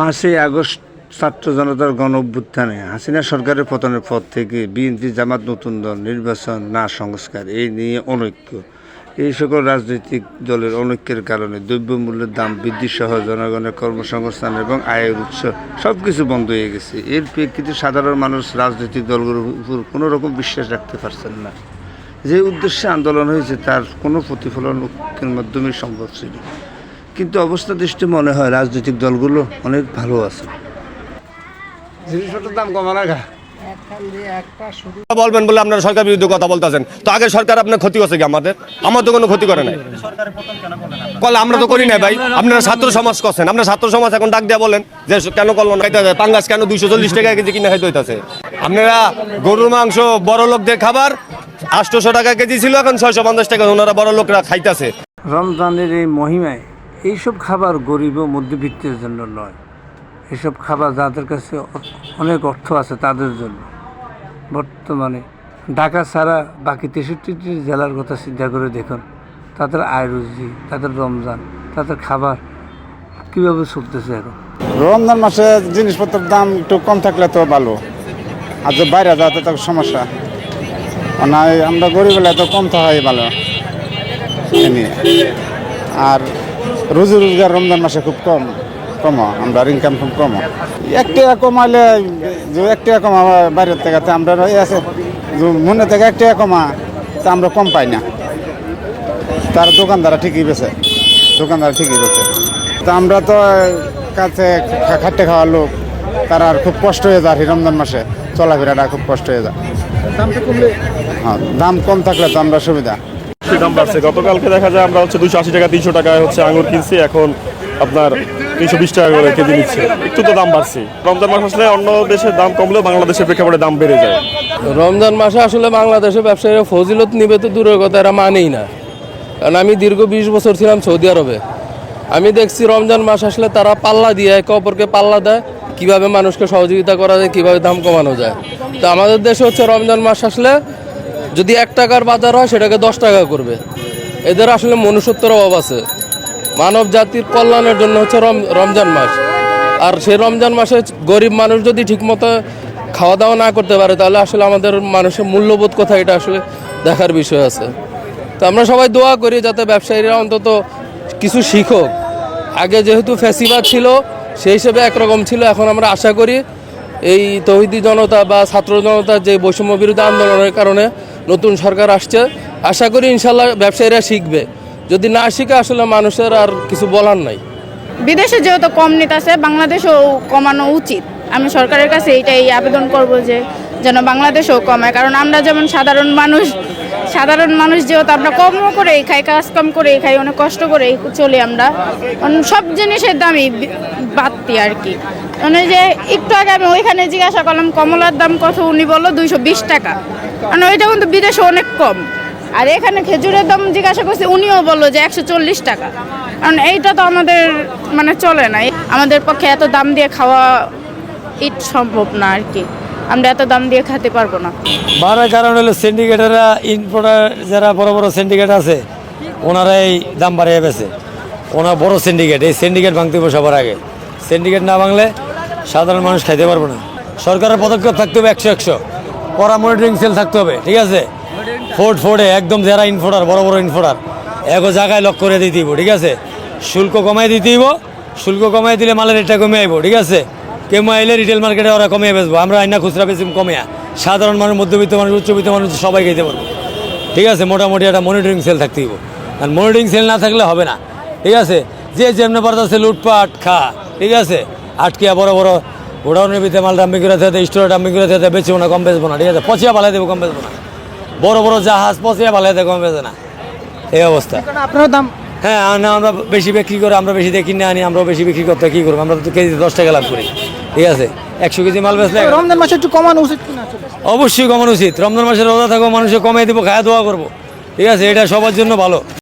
পাঁচই আগস্ট ছাত্র জনতার গণ অভ্যুত্থানে হাসিনা সরকারের পতনের পর থেকে বিএনপি জামাত নতুন দল নির্বাচন না সংস্কার, এই নিয়ে অনৈক্য। এই সকল রাজনৈতিক দলের অনৈক্যের কারণে দ্রব্যমূল্যের দাম বৃদ্ধি সহ জনগণের কর্মসংস্থান এবং আয়ের উৎস সব কিছু বন্ধ হয়ে গেছে। এর প্রেক্ষিতে সাধারণ মানুষ রাজনৈতিক দলগুলোর উপর কোনো রকম বিশ্বাস রাখতে পারছেন না। যে উদ্দেশ্যে আন্দোলন হয়েছে তার কোনো প্রতিফলন মাধ্যমে সম্ভব ছিল। কিন্তু অবস্থা দৃষ্টি মনে হয় রাজনৈতিক দলগুলো অনেক ভালো আছে। জিনিসপত্রের দাম কমা লাগা বলবেন বলে আপনারা সরকার বিরুদ্ধে কথা বলতেছেন। তো আগে সরকার আপনার ক্ষতি করছে কি আমাদের? আমার তো কোনো ক্ষতি করে নাই। কল আমরা তো করি না ভাই। আপনারা ছাত্র সমাজ করছেন। আপনারা ছাত্র সমাজ এখন ডাক দেয়া বলেন যে কেন কলম খাইতে পাঙ্গাস কেন দুইশো চল্লিশ টাকা কেজি কিনে খাইতে হইতাছে? আপনারা গরুর মাংস বড় লোকদের খাবার আটশোশো টাকা কেজি ছিল এখন ছয়শো পঞ্চাশ টাকা। ওনারা বড় লোকরা খাইতেছে। রমজানের এই মহিমায় এইসব খাবার গরিব ও মধ্যবিত্তের জন্য নয়। এসব খাবার যাদের কাছে অনেক অর্থ আছে তাদের জন্য। বর্তমানে ঢাকা ছাড়া বাকি তেষট্টিটি জেলার কথা চিন্তা করে দেখুন। তাদের আয় রুজি, তাদের রমজান, তাদের খাবার কীভাবে চলতেছে এখন? রমজান মাসে জিনিসপত্রের দাম একটু কম থাকলে তো ভালো। আর যে বাইরে যাওয়াতে তো সমস্যা। না আমরা গরিব হলে তো কম থাকাই ভালো। নিয়ে। আর রুজি রোজগার রমজান মাসে খুব কম কম আমরা ইনকাম খুব কম এক টাকা কমাইলে যে এক টাকা কমা বাইরের থেকে আমরা আছে মনে থেকে এক টাকা কমা তা আমরা কম পাই না। তার দোকানদারা ঠিকই বেছে দোকানদার ঠিকই বেছে। তা আমরা তো কাছে খাটতে খাওয়ার লোক তার আর খুব কষ্ট হয়ে যায় রমজান মাসে। চলাফেরাটা খুব কষ্ট হয়ে যায়। হ্যাঁ দাম কম থাকলে তো আমরা সুবিধা। বেশি দাম বাড়ছে গতকালকে দেখা যায় আমরা হচ্ছে দুশো আশি টাকা, তিনশো টাকায় হচ্ছে আঙুর কিনছি, এখন আপনার তিনশো বিশ টাকা করে কেজি নিচ্ছে। একটু তো দাম বাড়ছে। রমজান মাস আসলে অন্য দেশের দাম কমলেও বাংলাদেশের প্রেক্ষাপটে দাম বেড়ে যায়। রমজান মাসে আসলে বাংলাদেশের ব্যবসায়ীরা ফজিলত নিবে তো দূরের কথা, এরা মানেই না। কারণ আমি দীর্ঘ বিশ বছর ছিলাম সৌদি আরবে। আমি দেখছি রমজান মাস আসলে তারা পাল্লা দিয়ে একে অপরকে পাল্লা দেয়, কীভাবে মানুষকে সহযোগিতা করা যায়, কীভাবে দাম কমানো যায়। তো আমাদের দেশে হচ্ছে রমজান মাস আসলে যদি এক টাকার বাজার হয়, সেটাকে দশ টাকা করবে। এদের আসলে মনুষ্যত্বের অভাব আছে। মানব জাতির কল্যাণের জন্য হচ্ছে রম- রমজান মাস। আর সেই রমজান মাসে গরিব মানুষ যদি ঠিকমতো খাওয়া দাওয়া না করতে পারে, তাহলে আসলে আমাদের মানুষের মূল্যবোধ কোথায় এটা আসলে দেখার বিষয় আছে। তো আমরা সবাই দোয়া করি যাতে ব্যবসায়ীরা অন্তত কিছু শিখুক। আগে যেহেতু ফেসিবাদ ছিল, সেই হিসেবে একরকম ছিল। এখন আমরা আশা করি এই তহিদি জনতা বা ছাত্র জনতার যে বৈষম্য বিরোধী আন্দোলনের কারণে নতুন সরকার আসছে। আশা করি ইনশাল্লাহ ব্যবসায়ীরা শিখবে। যদি না শিখে আসলে মানুষের আর কিছু বলার নাই। বিদেশে যেহেতু কম নিতেছে বাংলাদেশেও কমানো উচিত। আমি সরকারের কাছে এইটাই আবেদন করব যে, যেন বাংলাদেশেও কমায়। কারণ আমরা যেমন সাধারণ মানুষ সাধারণ মানুষ যেহেতু আমরা কর্ম করেই খাই, কাজ কাম করেই খাই, অনেক কষ্ট করেই চলি আমরা। সব জিনিসের দামই বাড়তি আর কি। মানে যে একটু আগে আমি ওইখানে জিজ্ঞাসা করলাম, কমলার দাম কত? উনি বলল, দুইশো বিশ টাকা। মানে ওইটা কিন্তু বিদেশে অনেক কম। আর এখানে খেজুরের দাম জিজ্ঞাসা করছি, উনিও বলল যে একশো চল্লিশ টাকা। কারণ এইটা তো আমাদের মানে চলে না। আমাদের পক্ষে এত দাম দিয়ে খাওয়া ইট সম্ভব না আর কি। আমরা এত দাম দিয়ে খেতে পারব না। বাড়ার কারণ হলো সিন্ডিকেটেরা ইনপোর্টার যারা বড় বড় সিন্ডিকেট আছে ওনারা এই দাম বাড়িয়ে বেছে। ওনার বড় সিন্ডিকেট, এই সিন্ডিকেট ভাঙতে হবে সবার আগে। সিন্ডিকেট না ভাঙলে সাধারণ মানুষ খাইতে পারব না। সরকারের পদক্ষেপ থাকতে হবে একশো একশো। কড়া মনিটরিং সেল থাকতে হবে, ঠিক আছে? ফোর্ড ফোর্ডে একদম যারা ইনফোর্টার বড় বড় ইনফোর্টার এক জায়গায় লক করে দিতে ঠিক আছে? শুল্ক কমাই দিতে শুল্ক কমাই দিলে মালের রেটটা কমে আইব, ঠিক আছে? কেউ আইলে রিটেল মার্কেটে ওরা কমিয়ে বেচবো, আমরা আইনা খুচরা বেশি কমিয়া। সাধারণ মানুষ, মধ্যবিত্ত মানুষ, উচ্চবিত্ত মানুষ সবাই খেতে পারব। ঠিক আছে? মোটামুটি একটা মনিটরিং সেল থাকতে হইব। আর মনিটরিং সেল না থাকলে হবে না, ঠিক আছে? যে যেমনি পারতেছে লুটপাট খা, ঠিক আছে? আটকিয়া বড় বড় গোডাউনের ভিতরে মাল ডাম্পিং করে থাকে স্টোরে ডাম্পিং করে থাকে বেচবো না কম বেচবো না ঠিক আছে? পচিয়া পালাই দেবো কম বেচবো না। বড় বড় জাহাজ পচিয়া পালাই দেবো কম বেচে না। এই অবস্থা। আপনারও দাম হ্যাঁ না আমরা বেশি বিক্রি করে আমরা বেশি দিয়ে কিনে আনি আমরা বেশি বিক্রি করতে কি করব? আমরা তো কেজিতে দশ টাকা লাভ করি। ঠিক আছে? একশো কেজি মাল বেচলে রমজান মাসে একটু কমানো উচিত অবশ্যই কমানো উচিত। রমজান মাসে রোজা থাকব মানুষকে কমাই দিব খাওয়া দোয়া করব। ঠিক আছে? এটা সবার জন্য ভালো।